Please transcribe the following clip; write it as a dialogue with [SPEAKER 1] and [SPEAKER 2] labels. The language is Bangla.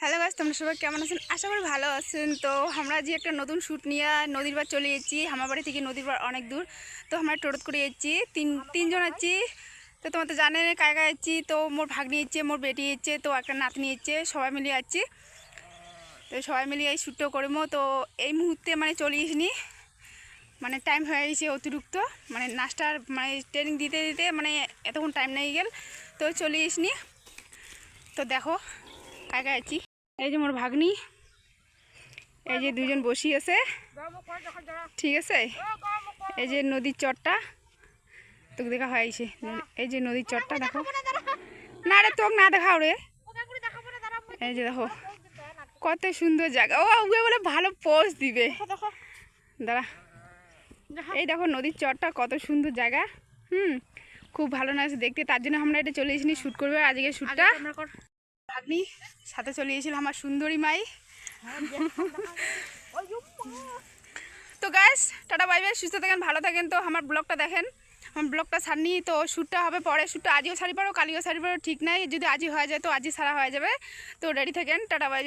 [SPEAKER 1] হ্যালো গাছ তোমরা সবাই কেমন আছেন? আশা করি ভালো আছেন। তো আমরা যে একটা নতুন শ্যুট নিয়ে নদীর পার চলে এসেছি। আমার বাড়ি থেকে নদীর পার অনেক দূর। তো আমরা টোটোত করে এসেছি। তিন, তিনজন আছি। তো তোমার তো জানে কায় কায় আছি। তো মোর ভাগ্নি এসছে, মোর বেটি এসছে, তো একটা নাতনি এসছে। সবাই মিলিয়ে আছি। তো সবাই মিলিয়ে এই শ্যুটটা করব। তো এই মুহূর্তে মানে চলে এসনি মানে টাইম হয়ে গেছে অতিরিক্ত। মানে নাচটার মানে ট্রেনিং দিতে দিতে মানে এতক্ষণ টাইম নেই গেল। তো চলে এসনি তো দেখো কায় কায় আছি। এই যে মোর ভাগ্নি। এই যে দুজন বসি আছে। ঠিক আছে? এই যে নদীর চরটা। তোকে দেখা হয়েছে এই যে নদীর চরটা দেখো। না রে তোকে না দেখাও রে। এই যে দেখো। কত সুন্দর জায়গা। ও ওগুলো বলে ভালো পোজ দিবে। দাঁড়া। এই দেখো নদীর চরটা কত সুন্দর জায়গা। হুম খুব ভালো নাচ দেখতে। তার জন্য আমরা এটা চলে এসেছি শ্যুট করবে। আজকে শ্যুটটা ভাগ্নি সাথে চলে এসেছিল আমার সুন্দরী মাই। তো গ্যাস টাটা বাই বাই সুস্থ থাকেন, ভালো থাকেন। তো আমার ব্লগটা দেখেন, আমার ব্লগটা সারনি তো শ্যুটটা হবে পরে, শ্যুটটা আজও সারি পারো, কালিও সারি পারো, ঠিক নাই, যদি আজই হয়ে যায় তো আজই সারা হয়ে যাবে। তো রেডি থাকেন, টাটা বাই